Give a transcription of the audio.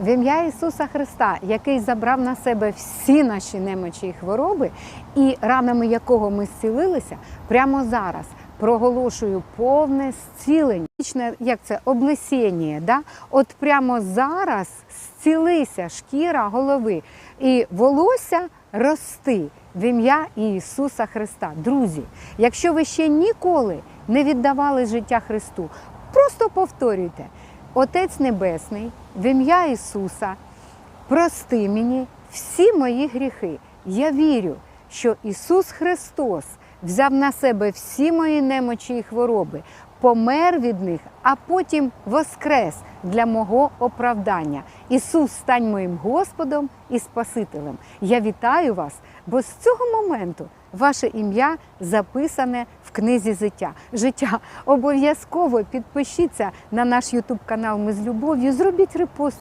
В ім'я Ісуса Христа, який забрав на себе всі наші немочі і хвороби, і ранами якого ми зцілилися, прямо зараз проголошую повне зцілення. Як це облесіння, да? От прямо зараз зцілися шкіра голови і волосся рости в ім'я Ісуса Христа. Друзі, якщо ви ще ніколи не віддавали життя Христу, просто повторюйте. Отець Небесний, в ім'я Ісуса, прости мені всі мої гріхи. Я вірю, що Ісус Христос взяв на себе всі мої немочі і хвороби, помер від них, а потім воскрес для мого оправдання. Ісус, стань моїм Господом і Спасителем. Я вітаю вас, бо з цього моменту ваше ім'я записане книзі життя. Життя обов'язково підпишіться на наш Ютуб канал Ми з любов'ю. Зробіть репост.